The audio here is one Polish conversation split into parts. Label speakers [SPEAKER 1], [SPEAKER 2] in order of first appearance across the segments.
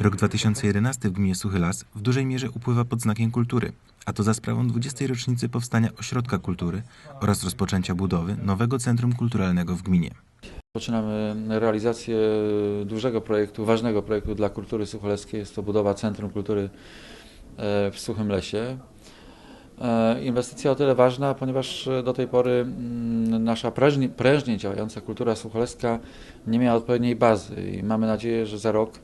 [SPEAKER 1] Rok 2011 w gminie Suchy Las w dużej mierze upływa pod znakiem kultury, a to za sprawą 20. rocznicy powstania Ośrodka Kultury oraz rozpoczęcia budowy nowego Centrum Kulturalnego w gminie.
[SPEAKER 2] Zaczynamy realizację dużego projektu, ważnego projektu dla kultury sucholeckiej. Jest to budowa Centrum Kultury e, w Suchym Lesie. E, Inwestycja o tyle ważna, ponieważ do tej pory mm, nasza prężnie, prężnie działająca kultura sucholecka nie miała odpowiedniej bazy i mamy nadzieję, że za rok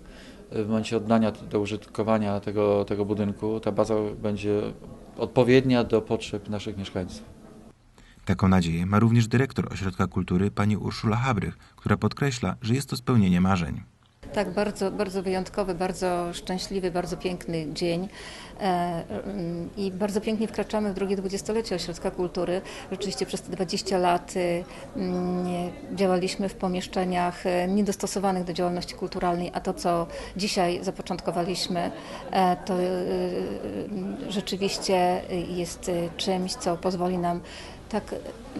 [SPEAKER 2] w momencie oddania do użytkowania tego, tego budynku ta baza będzie odpowiednia do potrzeb naszych mieszkańców.
[SPEAKER 1] Taką nadzieję ma również dyrektor Ośrodka Kultury pani Urszula Habrych, która podkreśla, że jest to spełnienie marzeń.
[SPEAKER 3] Tak, bardzo, bardzo wyjątkowy, bardzo szczęśliwy, bardzo piękny dzień E, i bardzo pięknie wkraczamy w drugie dwudziestolecie Ośrodka Kultury. Rzeczywiście przez te 20 lat y, mm, działaliśmy w pomieszczeniach e, niedostosowanych do działalności kulturalnej, a to, co dzisiaj zapoczątkowaliśmy, e, to y, y, rzeczywiście jest czymś, co pozwoli nam tak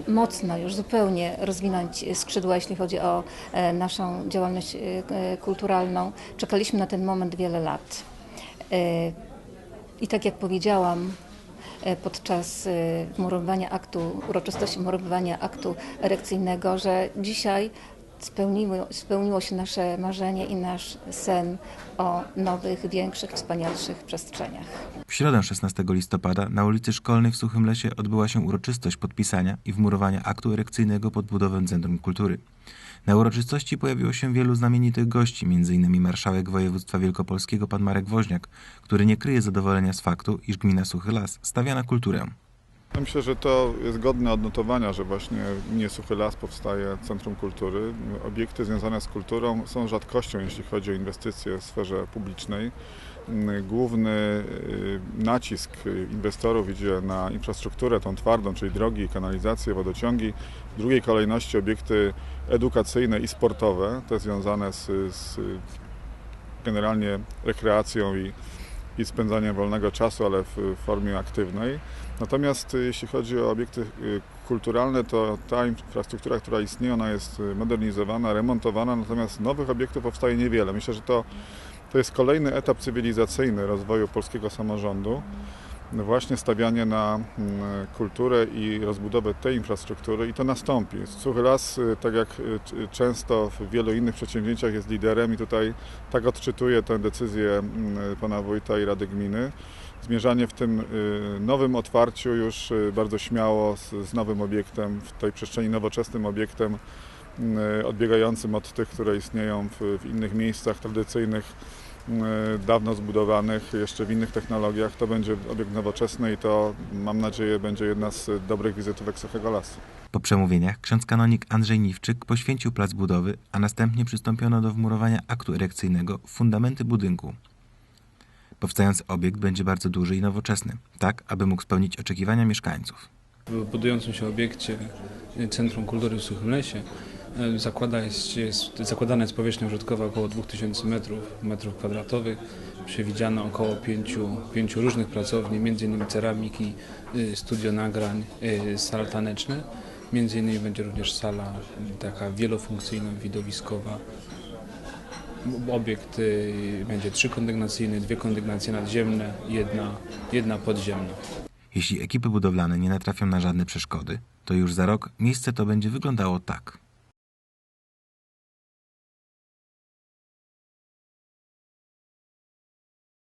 [SPEAKER 3] mocno już zupełnie rozwinąć skrzydła, jeśli chodzi o e, naszą działalność e, e, kulturalną. Czekaliśmy na ten moment wiele lat. I tak jak powiedziałam, podczas wmurowywania aktu, uroczystości wmurowywania aktu erekcyjnego, że dzisiaj spełniło, spełniło się nasze marzenie i nasz sen o nowych, większych, wspanialszych przestrzeniach.
[SPEAKER 1] W środę 16 listopada na ulicy Szkolnej w Suchym Lesie odbyła się uroczystość podpisania i wmurowania aktu erekcyjnego pod budowę Centrum Kultury. Na uroczystości pojawiło się wielu znamienitych gości, m.in. marszałek województwa wielkopolskiego pan Marek Woźniak, który nie kryje zadowolenia z faktu, iż gmina Suchy Las stawia na kulturę.
[SPEAKER 4] Myślę, że to jest godne odnotowania, że właśnie gminie Suchy Las powstaje Centrum Kultury. Obiekty związane z kulturą są rzadkością, jeśli chodzi o inwestycje w sferze publicznej. Główny y, nacisk inwestorów idzie na infrastrukturę tą twardą, czyli drogi, kanalizację, wodociągi. W drugiej kolejności obiekty edukacyjne i sportowe, te związane z, z generalnie rekreacją i, i spędzaniem wolnego czasu, ale w w formie aktywnej. Natomiast y, jeśli chodzi o obiekty y, kulturalne, to ta infrastruktura, która istnieje, ona jest y, modernizowana, remontowana, natomiast nowych obiektów powstaje niewiele. Myślę, że to, to jest kolejny etap cywilizacyjny rozwoju polskiego samorządu. Właśnie stawianie na mm, kulturę i rozbudowę tej infrastruktury i to nastąpi. Suchy Las, y, tak jak y, często w wielu innych przedsięwzięciach jest liderem i tutaj tak odczytuję tę decyzję mm, pana wójta i Rady Gminy. Zmierzanie w tym y, nowym otwarciu już bardzo śmiało z, nowym obiektem, w tej przestrzeni nowoczesnym obiektem odbiegającym od tych, które istnieją w, innych miejscach tradycyjnych, dawno zbudowanych, jeszcze w innych technologiach. To będzie obiekt nowoczesny i to mam nadzieję będzie jedna z dobrych wizytówek Suchego Lasu.
[SPEAKER 1] Po przemówieniach ksiądz kanonik Andrzej Niwczyk poświęcił plac budowy, a następnie przystąpiono do wmurowania aktu erekcyjnego w fundamenty budynku. Powstający obiekt będzie bardzo duży i nowoczesny, tak aby mógł spełnić oczekiwania mieszkańców.
[SPEAKER 5] W budującym się obiekcie Centrum Kultury w Suchym Lesie e, zakłada jest, jest, zakładana jest powierzchnia użytkowa około 2000 metrów, metrów kwadratowych. Przewidziano około pięciu, pięciu różnych pracowni, m.in. ceramiki, y, studio nagrań, y, sala taneczne. Między innymi będzie również sala y, taka wielofunkcyjna, widowiskowa. Obiekt będzie trzykondygnacyjny, dwie kondygnacje nadziemne, jedna, jedna podziemna.
[SPEAKER 1] Jeśli ekipy budowlane nie natrafią na żadne przeszkody, to już za rok miejsce to będzie wyglądało tak.